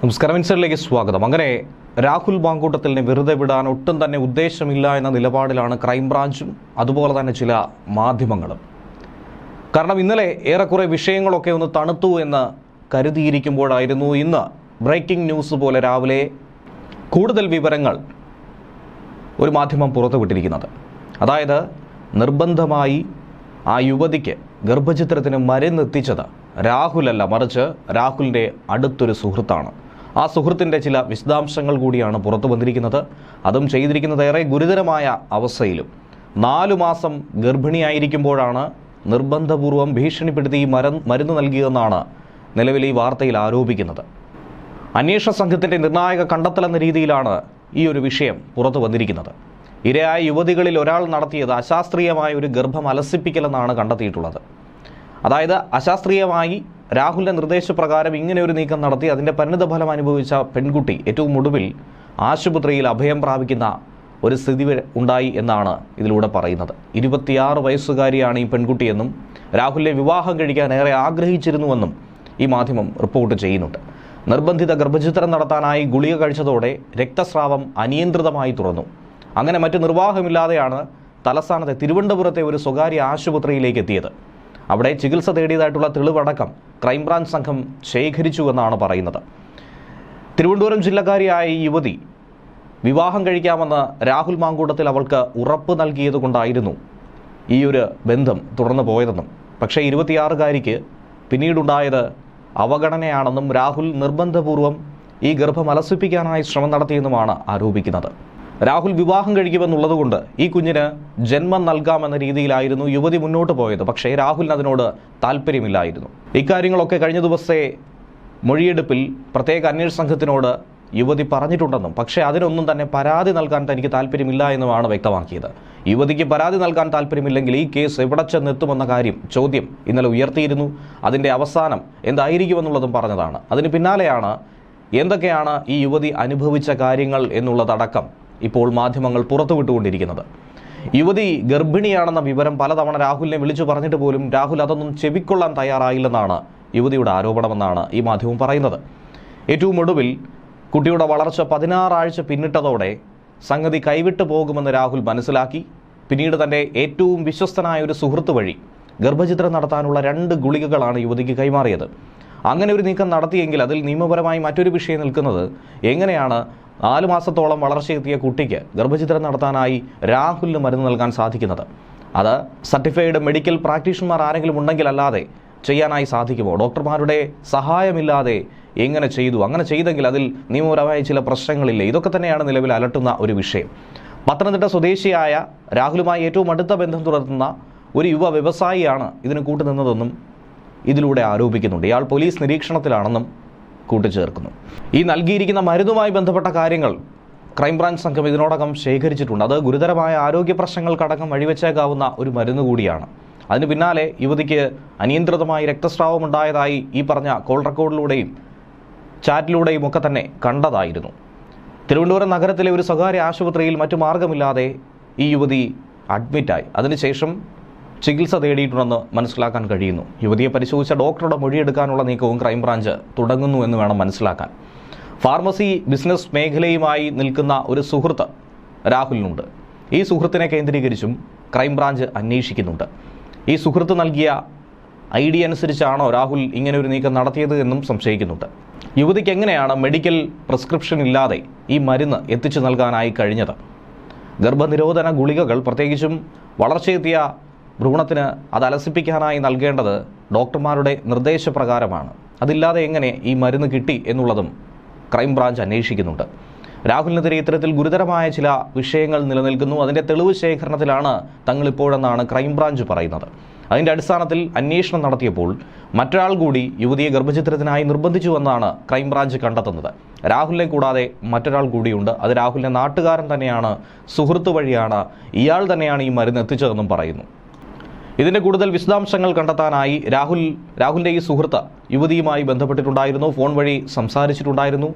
നമസ്കാരം ഇൻസൈഡിലേക്ക് സ്വാഗതം. അങ്ങനെ രാഹുൽ മാങ്കൂട്ടത്തിലിനെ വെറുതെ വിടാൻ ഒട്ടും തന്നെ ഉദ്ദേശമില്ല എന്ന നിലപാടിലാണ് ക്രൈംബ്രാഞ്ചും അതുപോലെ തന്നെ ചില മാധ്യമങ്ങളും. കാരണം ഇന്നലെ ഏറെക്കുറെ വിഷയങ്ങളൊക്കെ ഒന്ന് തണുത്തു എന്ന് കരുതിയിരിക്കുമ്പോഴായിരുന്നു ഇന്ന് ബ്രേക്കിംഗ് ന്യൂസ് പോലെ രാവിലെ കൂടുതൽ വിവരങ്ങൾ ഒരു മാധ്യമം പുറത്തുവിട്ടിരിക്കുന്നത്. അതായത് നിർബന്ധമായി ആ യുവതിക്ക് ഗർഭചിത്രത്തിന് മരുന്നെത്തിച്ചത് രാഹുലല്ല മറിച്ച് രാഹുലിന്റെ അടുത്തൊരു സുഹൃത്താണ്. ആ സുഹൃത്തിന്റെ ചില വിശദാംശങ്ങൾ കൂടിയാണ് പുറത്തു വന്നിരിക്കുന്നത്. അതും ചെയ്തിരിക്കുന്നത് ഏറെ ഗുരുതരമായ അവസ്ഥയിലും. നാലു മാസം ഗർഭിണിയായിരിക്കുമ്പോഴാണ് നിർബന്ധപൂർവം ഭീഷണിപ്പെടുത്തി മര മരുന്ന് നൽകിയതെന്നാണ് നിലവിൽ ഈ വാർത്തയിൽ ആരോപിക്കുന്നത്. അന്വേഷണ സംഘത്തിന്റെ നിർണായക കണ്ടെത്തലെന്ന രീതിയിലാണ് ഈ ഒരു വിഷയം പുറത്തു വന്നിരിക്കുന്നത്. ഇരയായ യുവതികളിൽ ഒരാൾ നടത്തിയത് അശാസ്ത്രീയമായ ഒരു ഗർഭം അലസിപ്പിക്കലെന്നാണ് കണ്ടെത്തിയിട്ടുള്ളത്. അതായത് അശാസ്ത്രീയമായി രാഹുലിന്റെ നിർദ്ദേശപ്രകാരം ഇങ്ങനെ ഒരു നീക്കം നടത്തി അതിന്റെ പരിണിതഫലം അനുഭവിച്ച പെൺകുട്ടി ഏറ്റവും ഒടുവിൽ ആശുപത്രിയിൽ അഭയം പ്രാപിക്കുന്ന ഒരു സ്ഥിതി ഉണ്ടായി എന്നാണ് ഇതിലൂടെ പറയുന്നത്. ഇരുപത്തിയാറ് വയസ്സുകാരിയാണ് ഈ പെൺകുട്ടിയെന്നും രാഹുലിനെ വിവാഹം കഴിക്കാൻ ഏറെ ആഗ്രഹിച്ചിരുന്നുവെന്നും ഈ മാധ്യമം റിപ്പോർട്ട് ചെയ്യുന്നുണ്ട്. നിർബന്ധിത ഗർഭചിത്രം നടത്താനായി ഗുളിക കഴിച്ചതോടെ രക്തസ്രാവം അനിയന്ത്രിതമായി തുറന്നു അങ്ങനെ മറ്റു നിർവാഹമില്ലാതെയാണ് തലസ്ഥാനത്തെ തിരുവനന്തപുരത്തെ ഒരു സ്വകാര്യ ആശുപത്രിയിലേക്ക് എത്തിയത്. അവിടെ ചികിത്സ തേടിയതായിട്ടുള്ള തെളിവടക്കം ക്രൈംബ്രാഞ്ച് സംഘം ശേഖരിച്ചുവെന്നാണ് പറയുന്നത്. തിരുവനന്തപുരം ജില്ലക്കാരിയായ ഈ യുവതി വിവാഹം കഴിക്കാമെന്ന് രാഹുൽ മാങ്കൂട്ടത്തിൽ അവൾക്ക് ഉറപ്പ് നൽകിയത് കൊണ്ടായിരുന്നു ഈ ഒരു ബന്ധം തുടർന്നു പോയതെന്നും. പക്ഷേ ഇരുപത്തിയാറുകാരിക്ക് പിന്നീടുണ്ടായത് അവഗണനയാണെന്നും രാഹുൽ നിർബന്ധപൂർവം ഈ ഗർഭം അലസിപ്പിക്കാനായി ശ്രമം നടത്തിയെന്നുമാണ് ആരോപിക്കുന്നത്. രാഹുൽ വിവാഹം കഴിക്കുമെന്നുള്ളതുകൊണ്ട് ഈ കുഞ്ഞിന് ജന്മം നൽകാമെന്ന രീതിയിലായിരുന്നു യുവതി മുന്നോട്ട് പോയത്. പക്ഷേ രാഹുലിന് അതിനോട് താല്പര്യമില്ലായിരുന്നു. ഇക്കാര്യങ്ങളൊക്കെ കഴിഞ്ഞ ദിവസത്തെ മൊഴിയെടുപ്പിൽ പ്രത്യേക അന്വേഷണ സംഘത്തിനോട് യുവതി പറഞ്ഞിട്ടുണ്ടെന്നും പക്ഷേ അതിനൊന്നും തന്നെ പരാതി നൽകാൻ തനിക്ക് താല്പര്യമില്ല എന്നുമാണ് വ്യക്തമാക്കിയത്. യുവതിക്ക് പരാതി നൽകാൻ താല്പര്യമില്ലെങ്കിൽ ഈ കേസ് എവിടെ ചെന്നെത്തുമെന്ന കാര്യം ചോദ്യം ഇന്നലെ ഉയർത്തിയിരുന്നു. അതിന്റെ അവസാനം എന്തായിരിക്കുമെന്നുള്ളതും പറഞ്ഞതാണ്. അതിന് പിന്നാലെയാണ് എന്തൊക്കെയാണ് ഈ യുവതി അനുഭവിച്ച കാര്യങ്ങൾ എന്നുള്ളതടക്കം ഇപ്പോൾ മാധ്യമങ്ങൾ പുറത്തുവിട്ടുകൊണ്ടിരിക്കുന്നത്. യുവതി ഗർഭിണിയാണെന്ന വിവരം പലതവണ രാഹുലിനെ വിളിച്ചു പറഞ്ഞിട്ട് പോലും രാഹുൽ അതൊന്നും ചെവിക്കൊള്ളാൻ തയ്യാറായില്ലെന്നാണ് യുവതിയുടെ ആരോപണമെന്നാണ് ഈ മാധ്യമം പറയുന്നത്. ഏറ്റവും ഒടുവിൽ കുട്ടിയുടെ വളർച്ച പതിനാറാഴ്ച പിന്നിട്ടതോടെ സംഗതി കൈവിട്ടു പോകുമെന്ന് രാഹുൽ മനസ്സിലാക്കി. പിന്നീട് തന്റെ ഏറ്റവും വിശ്വസ്തനായ ഒരു സുഹൃത്ത് വഴി ഗർഭചിത്രം നടത്താനുള്ള രണ്ട് ഗുളികകളാണ് യുവതിക്ക് കൈമാറിയത്. അങ്ങനെ ഒരു നീക്കം നടത്തിയെങ്കിൽ അതിൽ നിയമപരമായി മറ്റൊരു വിഷയം നിൽക്കുന്നത് എങ്ങനെയാണ് നാല് മാസത്തോളം വളർച്ചയെത്തിയ കുട്ടിക്ക് ഗർഭചിത്രം നടത്താനായി രാഹുലിന് മരുന്ന് നൽകാൻ സാധിക്കുന്നത്. അത് സർട്ടിഫൈഡ് മെഡിക്കൽ പ്രാക്ടീഷണർമാർ ആരെങ്കിലും ഉണ്ടെങ്കിൽ അല്ലാതെ ചെയ്യാനായി സാധിക്കുമോ? ഡോക്ടർമാരുടെ സഹായമില്ലാതെ എങ്ങനെ ചെയ്തു? അങ്ങനെ ചെയ്തെങ്കിൽ അതിൽ നിയമപരമായ ചില പ്രശ്നങ്ങളില്ലേ? ഇതൊക്കെ തന്നെയാണ് നിലവിൽ അലട്ടുന്ന ഒരു വിഷയം. പത്തനംതിട്ട സ്വദേശിയായ രാഹുലുമായി ഏറ്റവും അടുത്ത ബന്ധം തുടർത്തുന്ന ഒരു യുവ വ്യവസായിയാണ് ഇതിന് കൂട്ടുനിന്നതെന്നും ഇതിലൂടെ ആരോപിക്കുന്നുണ്ട്. ഇയാൾ പോലീസ് നിരീക്ഷണത്തിലാണെന്നും കൂട്ടിച്ചേർക്കുന്നു ഈ നൽകിയിരിക്കുന്ന മരുന്നുമായി ബന്ധപ്പെട്ട കാര്യങ്ങൾ ക്രൈംബ്രാഞ്ച് സംഘം ഇതിനോടകം ശേഖരിച്ചിട്ടുണ്ട്. അത് ഗുരുതരമായ ആരോഗ്യ പ്രശ്നങ്ങൾക്കടക്കം വഴിവെച്ചേക്കാവുന്ന ഒരു മരുന്ന് കൂടിയാണ്. അതിന് പിന്നാലെ യുവതിക്ക് അനിയന്ത്രിതമായി രക്തസ്രാവം ഉണ്ടായതായി ഈ പറഞ്ഞ കോൾ റെക്കോർഡിലൂടെയും ചാറ്റിലൂടെയും ഒക്കെ തന്നെ കണ്ടതായിരുന്നു. തിരുവനന്തപുരം നഗരത്തിലെ ഒരു സ്വകാര്യ ആശുപത്രിയിൽ മറ്റു മാർഗമില്ലാതെ ഈ യുവതി അഡ്മിറ്റായി. അതിനുശേഷം ചികിത്സ തേടിയിട്ടുണ്ടെന്ന് മനസ്സിലാക്കാൻ കഴിയുന്നു. യുവതിയെ പരിശോധിച്ച ഡോക്ടറുടെ മൊഴിയെടുക്കാനുള്ള നീക്കവും ക്രൈംബ്രാഞ്ച് തുടങ്ങുന്നു എന്ന് വേണം മനസ്സിലാക്കാൻ. ഫാർമസി ബിസിനസ് മേഖലയുമായി നിൽക്കുന്ന ഒരു സുഹൃത്ത് രാഹുലിനുണ്ട്. ഈ സുഹൃത്തിനെ കേന്ദ്രീകരിച്ചും ക്രൈംബ്രാഞ്ച് അന്വേഷിക്കുന്നുണ്ട്. ഈ സുഹൃത്ത് നൽകിയ ഐ ഡി അനുസരിച്ചാണോ രാഹുൽ ഇങ്ങനെ ഒരു നീക്കം നടത്തിയത് എന്നും സംശയിക്കുന്നുണ്ട്. യുവതിക്ക് എങ്ങനെയാണ് മെഡിക്കൽ പ്രിസ്ക്രിപ്ഷൻ ഇല്ലാതെ ഈ മരുന്ന് എത്തിച്ചു നൽകാനായി കഴിഞ്ഞത്? ഗർഭനിരോധന ഗുളികകൾ പ്രത്യേകിച്ചും വളർച്ചയെത്തിയ ഭ്രൂണത്തിന് അത് അലസിപ്പിക്കാനായി നൽകേണ്ടത് ഡോക്ടർമാരുടെ നിർദ്ദേശപ്രകാരമാണ്. അതില്ലാതെ എങ്ങനെ ഈ മരുന്ന് കിട്ടി എന്നുള്ളതും ക്രൈംബ്രാഞ്ച് അന്വേഷിക്കുന്നുണ്ട്. രാഹുലിനെതിരെ ഇത്തരത്തിൽ ഗുരുതരമായ ചില വിഷയങ്ങൾ നിലനിൽക്കുന്നു. അതിന്റെ തെളിവ് ശേഖരണത്തിലാണ് തങ്ങളിപ്പോഴെന്നാണ് ക്രൈംബ്രാഞ്ച് പറയുന്നത്. അതിന്റെ അടിസ്ഥാനത്തിൽ അന്വേഷണം നടത്തിയപ്പോൾ മറ്റൊരാൾ കൂടി യുവതിയെ ഗർഭചിത്രത്തിനായി നിർബന്ധിച്ചുവെന്നാണ് ക്രൈംബ്രാഞ്ച് കണ്ടെത്തുന്നത്. രാഹുലിനെ കൂടാതെ മറ്റൊരാൾ കൂടിയുണ്ട്. അത് രാഹുലിന്റെ നാട്ടുകാരൻ തന്നെയാണ്. സുഹൃത്ത് വഴിയാണ് ഇയാൾ തന്നെയാണ് ഈ മരുന്ന് എത്തിച്ചതെന്നും പറയുന്നു. ഇതിന്റെ കൂടുതൽ വിശദാംശങ്ങൾ കണ്ടെത്താനായി രാഹുൽ രാഹുലിന്റെ ഈ സുഹൃത്ത് യുവതിയുമായി ബന്ധപ്പെട്ടിട്ടുണ്ടായിരുന്നു. ഫോൺ വഴി സംസാരിച്ചിട്ടുണ്ടായിരുന്നു.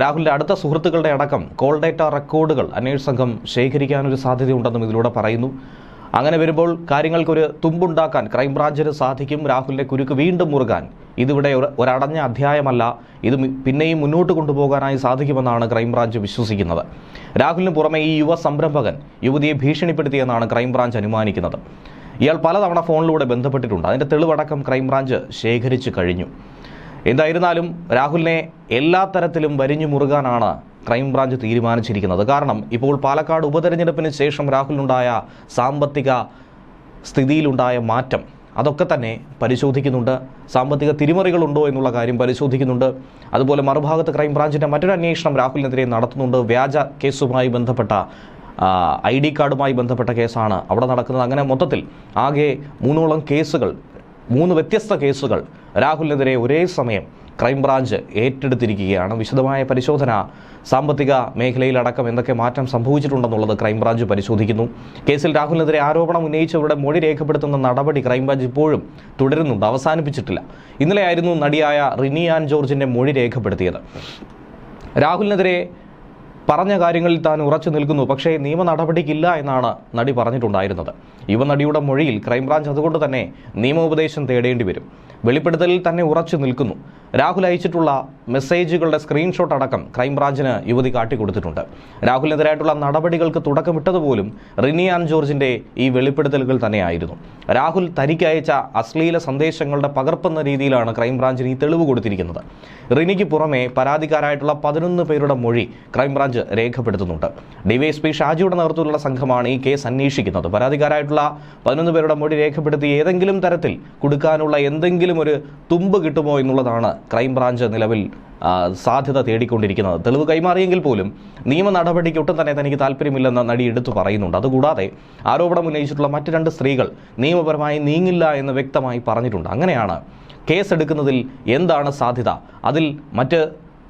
രാഹുലിന്റെ അടുത്ത സുഹൃത്തുക്കളുടെ അടക്കം കോൾ ഡേറ്റ റെക്കോർഡുകൾ അന്വേഷണ സംഘം ശേഖരിക്കാനൊരു സാധ്യതയുണ്ടെന്നും ഇതിലൂടെ പറയുന്നു. അങ്ങനെ വരുമ്പോൾ കാര്യങ്ങൾക്കൊരു തുമ്പുണ്ടാക്കാൻ ക്രൈംബ്രാഞ്ചിന് സാധിക്കും. രാഹുലിന്റെ കുരുക്ക് വീണ്ടും മുറുകാൻ ഇതിവിടെ ഒരു- ഒരടഞ്ഞ അധ്യായമല്ല. ഇത് പിന്നെയും മുന്നോട്ട് കൊണ്ടുപോകാനായി സാധിക്കുമെന്നാണ് ക്രൈംബ്രാഞ്ച് വിശ്വസിക്കുന്നത്. രാഹുലിന് പുറമെ ഈ യുവ സംരംഭകൻ യുവതിയെ ഭീഷണിപ്പെടുത്തിയെന്നാണ് ക്രൈംബ്രാഞ്ച് അനുമാനിക്കുന്നത്. ഇയാൾ പലതവണ ഫോണിലൂടെ ബന്ധപ്പെട്ടിട്ടുണ്ട്. അതിന്റെ തെളിവടക്കം ക്രൈംബ്രാഞ്ച് ശേഖരിച്ചു കഴിഞ്ഞു. എന്തായിരുന്നാലും രാഹുലിനെ എല്ലാ തരത്തിലും വരിഞ്ഞു മുറുകാനാണ് ക്രൈംബ്രാഞ്ച് തീരുമാനിച്ചിരിക്കുന്നത്. കാരണം ഇപ്പോൾ പാലക്കാട് ഉപതെരഞ്ഞെടുപ്പിന് ശേഷം രാഹുലിനുണ്ടായ സാമ്പത്തിക സ്ഥിതിയിലുണ്ടായ മാറ്റം അതൊക്കെ തന്നെ പരിശോധിക്കുന്നുണ്ട്. സാമ്പത്തിക തിരിമറികളുണ്ടോ എന്നുള്ള കാര്യം പരിശോധിക്കുന്നുണ്ട്. അതുപോലെ മറുഭാഗത്ത് ക്രൈംബ്രാഞ്ചിന്റെ മറ്റൊരു അന്വേഷണം രാഹുലിനെതിരെ നടത്തുന്നുണ്ട്. വ്യാജ കേസുമായി ബന്ധപ്പെട്ട ഐ ഡി കാർഡുമായി ബന്ധപ്പെട്ട കേസാണ് അവിടെ നടക്കുന്നത്. അങ്ങനെ മൊത്തത്തിൽ ആകെ മൂന്നോളം കേസുകൾ മൂന്ന് വ്യത്യസ്ത കേസുകൾ രാഹുലിനെതിരെ ഒരേ സമയം ക്രൈംബ്രാഞ്ച് ഏറ്റെടുത്തിരിക്കുകയാണ്. വിശദമായ പരിശോധന സാമ്പത്തിക മേഖലയിലടക്കം എന്തൊക്കെ മാറ്റം സംഭവിച്ചിട്ടുണ്ടെന്നുള്ളത് ക്രൈംബ്രാഞ്ച് പരിശോധിക്കുന്നു. കേസിൽ രാഹുലിനെതിരെ ആരോപണം ഉന്നയിച്ചവരുടെ മൊഴി രേഖപ്പെടുത്തുന്ന നടപടി ക്രൈംബ്രാഞ്ച് ഇപ്പോഴും തുടരുന്നുണ്ട്. അവസാനിപ്പിച്ചിട്ടില്ല. ഇന്നലെയായിരുന്നു നടിയായ റിനി ആൻ ജോർജിന്റെ മൊഴി രേഖപ്പെടുത്തിയത്. രാഹുലിനെതിരെ പറഞ്ഞ കാര്യങ്ങളിൽ താൻ ഉറച്ചു നിൽക്കുന്നു. പക്ഷേ നിയമ നടപടിക്കില്ല എന്നാണ് നടി പറഞ്ഞിട്ടുണ്ടായിരുന്നത്. യുവനടിയുടെ മൊഴിയിൽ ക്രൈംബ്രാഞ്ച് അതുകൊണ്ട് തന്നെ നിയമോപദേശം തേടേണ്ടി വരും. വെളിപ്പെടുത്തലിൽ തന്നെ ഉറച്ചു നിൽക്കുന്നു. രാഹുൽ അയച്ചിട്ടുള്ള മെസ്സേജുകളുടെ സ്ക്രീൻഷോട്ട് അടക്കം ക്രൈംബ്രാഞ്ചിന് യുവതി കാട്ടിക്കൊടുത്തിട്ടുണ്ട്. രാഹുലിനെതിരായിട്ടുള്ള നടപടികൾക്ക് തുടക്കമിട്ടതുപോലും റിനിയാൻ ജോർജിന്റെ ഈ വെളിപ്പെടുത്തലുകൾ തന്നെയായിരുന്നു. രാഹുൽ തനിക്ക് അയച്ച അശ്ലീല സന്ദേശങ്ങളുടെ പകർപ്പെന്ന രീതിയിലാണ് ക്രൈംബ്രാഞ്ചിന് ഈ തെളിവ് കൊടുത്തിരിക്കുന്നത്. റിനിക്ക് പുറമെ പരാതിക്കാരായിട്ടുള്ള പതിനൊന്ന് പേരുടെ മൊഴി ക്രൈംബ്രാഞ്ച് രേഖപ്പെടുത്തുന്നുണ്ട്. ഡിവൈഎസ്പി ഷാജിയുടെ നേതൃത്വത്തിലുള്ള സംഘമാണ് ഈ കേസ് അന്വേഷിക്കുന്നത്. പരാതിക്കാരായിട്ടുള്ള പതിനൊന്ന് പേരുടെ മൊഴി രേഖപ്പെടുത്തി ഏതെങ്കിലും തരത്തിൽ കൊടുക്കാനുള്ള എന്തെങ്കിലും ഒരു തുമ്പ് കിട്ടുമോ എന്നുള്ളതാണ് ക്രൈംബ്രാഞ്ച് നിലവിൽ സാധ്യത തേടിക്കൊണ്ടിരിക്കുന്നത്. തെളിവ് കൈമാറിയെങ്കിൽ പോലും നിയമ നടപടിക്ക് ഒട്ടും തന്നെ തനിക്ക് താല്പര്യമില്ലെന്ന് നടി എടുത്തു പറയുന്നുണ്ട്. അതുകൂടാതെ ആരോപണം ഉന്നയിച്ചിട്ടുള്ള മറ്റ് രണ്ട് സ്ത്രീകൾ നിയമപരമായി നീങ്ങില്ല എന്ന് വ്യക്തമായി പറഞ്ഞിട്ടുണ്ട്. അങ്ങനെയാണ് കേസെടുക്കുന്നതിൽ എന്താണ് സാധ്യത? അതിൽ മറ്റ്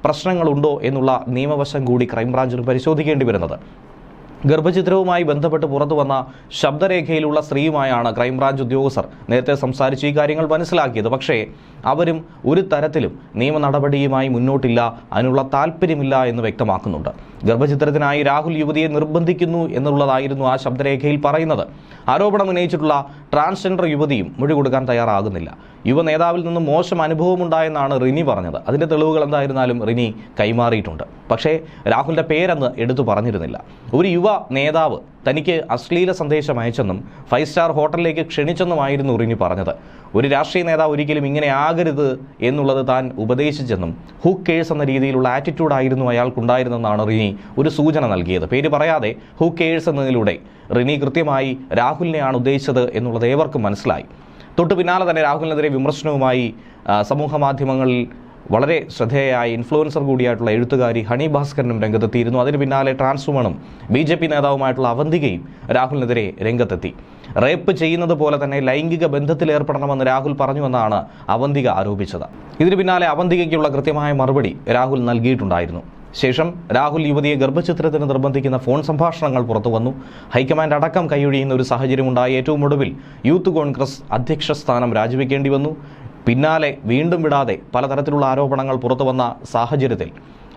പ്രശ്നങ്ങളുണ്ടോ എന്നുള്ള നിയമവശം കൂടി ക്രൈംബ്രാഞ്ചിന് പരിശോധിക്കേണ്ടി വരുന്നത്. ഗർഭചിത്രവുമായി ബന്ധപ്പെട്ട് പുറത്തു വന്ന ശബ്ദരേഖയിലുള്ള സ്ത്രീയുമായാണ് ക്രൈംബ്രാഞ്ച് ഉദ്യോഗസ്ഥർ നേരത്തെ സംസാരിച്ച് ഈ കാര്യങ്ങൾ മനസ്സിലാക്കിയത്. പക്ഷേ അവരും ഒരു തരത്തിലും നിയമ നടപടിയുമായി മുന്നോട്ടില്ല അതിനുള്ള താല്പര്യമില്ല എന്ന് വ്യക്തമാക്കുന്നുണ്ട്. ഗർഭചിത്രത്തിനായി രാഹുൽ യുവതിയെ നിർബന്ധിക്കുന്നു എന്നുള്ളതായിരുന്നു ആ ശബ്ദരേഖയിൽ പറയുന്നത്. ആരോപണം ഉന്നയിച്ചിട്ടുള്ള ട്രാൻസ്ജെൻഡർ യുവതിയും മൊഴി കൊടുക്കാൻ തയ്യാറാകുന്നില്ല. യുവ നേതാവിൽ നിന്ന് മോശം അനുഭവമുണ്ടായെന്നാണ് റിനി പറഞ്ഞത്. അതിന്റെ തെളിവുകൾ എന്തായിരുന്നാലും റിനി കൈമാറിയിട്ടുണ്ട്. പക്ഷേ രാഹുലിന്റെ പേരെന്ന് എടുത്തു പറഞ്ഞിരുന്നില്ല. ഒരു യുവ നേതാവ് തനിക്ക് അശ്ലീല സന്ദേശം അയച്ചെന്നും ഫൈവ് സ്റ്റാർ ഹോട്ടലിലേക്ക് ക്ഷണിച്ചെന്നുമായിരുന്നു റിനി പറഞ്ഞത്. ഒരു രാഷ്ട്രീയ നേതാവ് ഒരിക്കലും ഇങ്ങനെ ആകരുത് എന്നുള്ളത് താൻ ഉപദേശിച്ചെന്നും ഹൂ കേഴ്സ് എന്ന രീതിയിലുള്ള ആറ്റിറ്റ്യൂഡായിരുന്നു അയാൾക്കുണ്ടായിരുന്നെന്നാണ് റിനി ഒരു സൂചന നൽകിയത്. പേര് പറയാതെ ഹൂ കേഴ്സ് എന്നതിലൂടെ റിനി കൃത്യമായി രാഹുലിനെയാണ് ഉദ്ദേശിച്ചത് എന്നുള്ളത് ഏവർക്കും മനസ്സിലായി. തൊട്ടു പിന്നാലെ തന്നെ രാഹുലിനെതിരെ വിമർശനവുമായി സമൂഹ മാധ്യമങ്ങളിൽ വളരെ ശ്രദ്ധേയായ ഇൻഫ്ലുവൻസർ കൂടിയായിട്ടുള്ള എഴുത്തുകാരി ഹണി ഭാസ്കരനും രംഗത്തെത്തിയിരുന്നു. അതിന് പിന്നാലെ ട്രാൻസ്വുമണും ബി ജെ പി നേതാവുമായിട്ടുള്ള അവന്തികയും രാഹുലിനെതിരെ രംഗത്തെത്തി. റേപ്പ് ചെയ്യുന്നത് പോലെ തന്നെ ലൈംഗിക ബന്ധത്തിൽ ഏർപ്പെടണമെന്ന് രാഹുൽ പറഞ്ഞുവെന്നാണ് അവന്തിക ആരോപിച്ചത്. ഇതിന് പിന്നാലെ അവന്തികയ്ക്കുള്ള കൃത്യമായ മറുപടി രാഹുൽ നൽകിയിട്ടുണ്ടായിരുന്നു. ശേഷം രാഹുൽ യുവതിയെ ഗർഭചിത്രത്തിന് നിർബന്ധിക്കുന്ന ഫോൺ സംഭാഷണങ്ങൾ പുറത്തു വന്നു. ഹൈക്കമാൻഡ് അടക്കം കൈയൊഴിയുന്ന ഒരു സാഹചര്യമുണ്ടായി. ഏറ്റവും ഒടുവിൽ യൂത്ത് കോൺഗ്രസ് അധ്യക്ഷ സ്ഥാനം രാജിവെക്കേണ്ടി വന്നു. പിന്നാലെ വീണ്ടും വിടാതെ പലതരത്തിലുള്ള ആരോപണങ്ങൾ പുറത്തു വന്ന സാഹചര്യത്തിൽ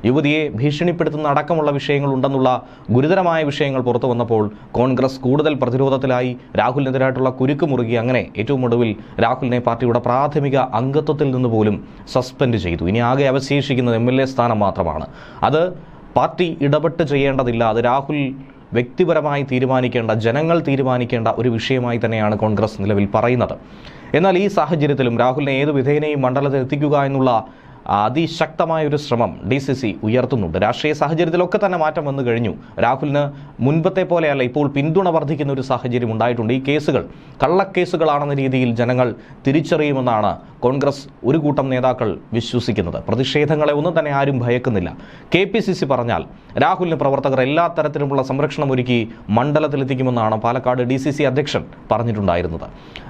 യുവതിയെ ഭീഷണിപ്പെടുത്തുന്ന അടക്കമുള്ള വിഷയങ്ങൾ ഉണ്ടെന്നുള്ള ഗുരുതരമായ വിഷയങ്ങൾ പുറത്തു വന്നപ്പോൾ കോൺഗ്രസ് കൂടുതൽ പ്രതിരോധത്തിലായി. രാഹുലിനെതിരായിട്ടുള്ള കുരുക്ക് മുറുകി അങ്ങനെ ഏറ്റവും ഒടുവിൽ രാഹുലിനെ പാർട്ടിയുടെ പ്രാഥമിക അംഗത്വത്തിൽ നിന്ന് പോലും സസ്പെൻഡ് ചെയ്തു. ഇനി ആകെ അവശേഷിക്കുന്നത് എ സ്ഥാനം മാത്രമാണ്. അത് പാർട്ടി ഇടപെട്ട് ചെയ്യേണ്ടതില്ല. അത് രാഹുൽ വ്യക്തിപരമായി തീരുമാനിക്കേണ്ട ജനങ്ങൾ തീരുമാനിക്കേണ്ട ഒരു വിഷയമായി തന്നെയാണ് കോൺഗ്രസ് നിലവിൽ പറയുന്നത്. എന്നാൽ ഈ സാഹചര്യത്തിലും രാഹുലിനെ ഏത് വിധേയനെയും മണ്ഡലത്തിൽ എത്തിക്കുക എന്നുള്ള അതിശക്തമായ ഒരു ശ്രമം ഡി സി സി ഉയർത്തുന്നുണ്ട്. രാഷ്ട്രീയ സാഹചര്യത്തിലൊക്കെ തന്നെ മാറ്റം വന്നു കഴിഞ്ഞു. രാഹുലിന് മുൻപത്തെ പോലെയല്ല ഇപ്പോൾ പിന്തുണ വർദ്ധിക്കുന്ന ഒരു സാഹചര്യം ഉണ്ടായിട്ടുണ്ട്. ഈ കേസുകൾ കള്ളക്കേസുകളാണെന്ന രീതിയിൽ ജനങ്ങൾ തിരിച്ചറിയുമെന്നാണ് കോൺഗ്രസ് ഒരു കൂട്ടം നേതാക്കൾ വിശ്വസിക്കുന്നത്. പ്രതിഷേധങ്ങളെ ഒന്നും തന്നെ ആരും ഭയക്കുന്നില്ല. കെ പി സി സി പറഞ്ഞാൽ രാഹുലിന് പ്രവർത്തകർ എല്ലാ തരത്തിലുമുള്ള സംരക്ഷണം ഒരുക്കി മണ്ഡലത്തിലെത്തിക്കുമെന്നാണ് പാലക്കാട് ഡി സി സി അധ്യക്ഷൻ പറഞ്ഞിട്ടുണ്ടായിരുന്നത്.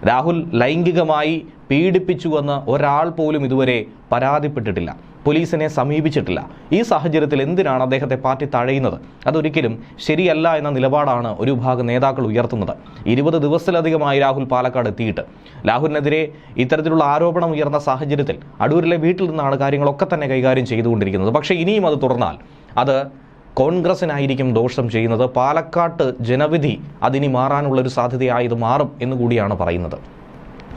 രാഹുൽ ലൈംഗികമായി പീഡിപ്പിച്ചുവെന്ന് ഒരാൾ പോലും ഇതുവരെ പരാതിപ്പെട്ടിട്ടില്ല. പോലീസിനെ സമീപിച്ചിട്ടില്ല. ഈ സാഹചര്യത്തിൽ എന്തിനാണ് അദ്ദേഹത്തെ പാർട്ടി തഴയുന്നത്? അതൊരിക്കലും ശരിയല്ല എന്ന നിലപാടാണ് ഒരു വിഭാഗം നേതാക്കൾ ഉയർത്തുന്നത്. ഇരുപത് ദിവസത്തിലധികമായി രാഹുൽ പാലക്കാട് എത്തിയിട്ട്. രാഹുലിനെതിരെ ഇത്തരത്തിലുള്ള ആരോപണം ഉയർന്ന സാഹചര്യത്തിൽ അടൂരിലെ വീട്ടിൽ നിന്നാണ് കാര്യങ്ങളൊക്കെ തന്നെ കൈകാര്യം ചെയ്തുകൊണ്ടിരിക്കുന്നത്. പക്ഷേ ഇനിയും അത് തുടർന്നാൽ അത് കോൺഗ്രസിനായിരിക്കും ദോഷം ചെയ്യുന്നത്. പാലക്കാട്ട് ജനവിധി അതിനി മാറാനുള്ളൊരു സാധ്യതയായത് മാറും എന്നുകൂടിയാണ് പറയുന്നത്.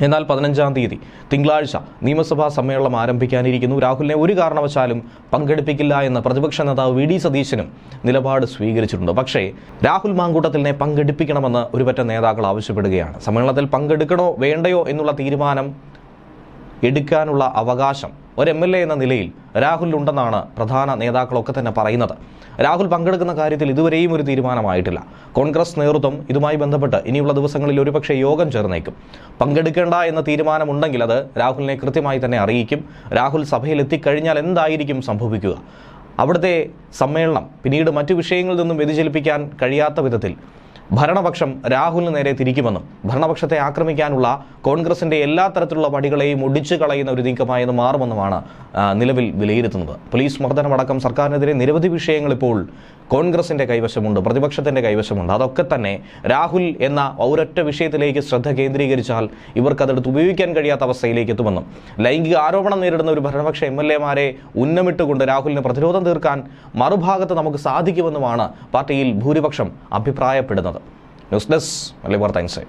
എന്നാൽ പതിനഞ്ചാം തീയതി തിങ്കളാഴ്ച നിയമസഭാ സമ്മേളനം ആരംഭിക്കാനിരിക്കുന്നു. രാഹുലിനെ ഒരു കാരണവശാലും പങ്കെടുപ്പിക്കില്ല എന്ന് പ്രതിപക്ഷ നേതാവ് വി ഡി സതീശനും നിലപാട് സ്വീകരിച്ചിട്ടുണ്ട്. പക്ഷേ രാഹുൽ മാങ്കൂട്ടത്തിലിനെ പങ്കെടുപ്പിക്കണമെന്ന് ഒരുപറ്റ നേതാക്കൾ ആവശ്യപ്പെടുകയാണ്. സമ്മേളനത്തിൽ പങ്കെടുക്കണോ വേണ്ടയോ എന്നുള്ള തീരുമാനം എടുക്കാനുള്ള അവകാശം ഒരു എം എൽ എ എന്ന നിലയിൽ രാഹുലിനുണ്ടെന്നാണ് പ്രധാന നേതാക്കളൊക്കെ തന്നെ പറയുന്നത്. രാഹുൽ പങ്കെടുക്കുന്ന കാര്യത്തിൽ ഇതുവരെയും ഒരു തീരുമാനമായിട്ടില്ല. കോൺഗ്രസ് നേതൃത്വം ഇതുമായി ബന്ധപ്പെട്ട് ഇനിയുള്ള ദിവസങ്ങളിൽ ഒരുപക്ഷെ യോഗം ചേർന്നേക്കും. പങ്കെടുക്കേണ്ട എന്ന തീരുമാനമുണ്ടെങ്കിൽ അത് രാഹുലിനെ കൃത്യമായി തന്നെ അറിയിക്കും. രാഹുൽ സഭയിൽ എത്തിക്കഴിഞ്ഞാൽ എന്തായിരിക്കും സംഭവിക്കുക? അവിടുത്തെ സമ്മേളനം പിന്നീട് മറ്റു വിഷയങ്ങളിൽ നിന്നും വ്യതിചലിപ്പിക്കാൻ കഴിയാത്ത വിധത്തിൽ ഭരണപക്ഷം രാഹുലിന് നേരെ തിരിക്കുമെന്നും ഭരണപക്ഷത്തെ ആക്രമിക്കാനുള്ള കോൺഗ്രസിന്റെ എല്ലാ തരത്തിലുള്ള പടികളെയും ഒടിച്ചു കളയുന്ന ഒരു നീക്കമായെന്ന് മാറുമെന്നുമാണ് നിലവിൽ വിലയിരുത്തുന്നത്. പോലീസ് മർദ്ദനമടക്കം സർക്കാരിനെതിരെ നിരവധി വിഷയങ്ങൾ ഇപ്പോൾ കോൺഗ്രസിന്റെ കൈവശമുണ്ട് പ്രതിപക്ഷത്തിന്റെ കൈവശമുണ്ട്. അതൊക്കെ തന്നെ രാഹുൽ എന്ന ഒരൊറ്റ വിഷയത്തിലേക്ക് ശ്രദ്ധ കേന്ദ്രീകരിച്ചാൽ ഇവർക്കതെടുത്ത് ഉപയോഗിക്കാൻ കഴിയാത്ത അവസ്ഥയിലേക്ക് എത്തുമെന്നും ലൈംഗിക ആരോപണം നേരിടുന്ന ഒരു ഭരണപക്ഷ എം എൽ എമാരെ ഉന്നമിട്ടുകൊണ്ട് രാഹുലിന് പ്രതിരോധം തീർക്കാൻ മറുഭാഗത്ത് നമുക്ക് സാധിക്കുമെന്നുമാണ് പാർട്ടിയിൽ ഭൂരിപക്ഷം അഭിപ്രായപ്പെടുന്നത്. News desk Malabar times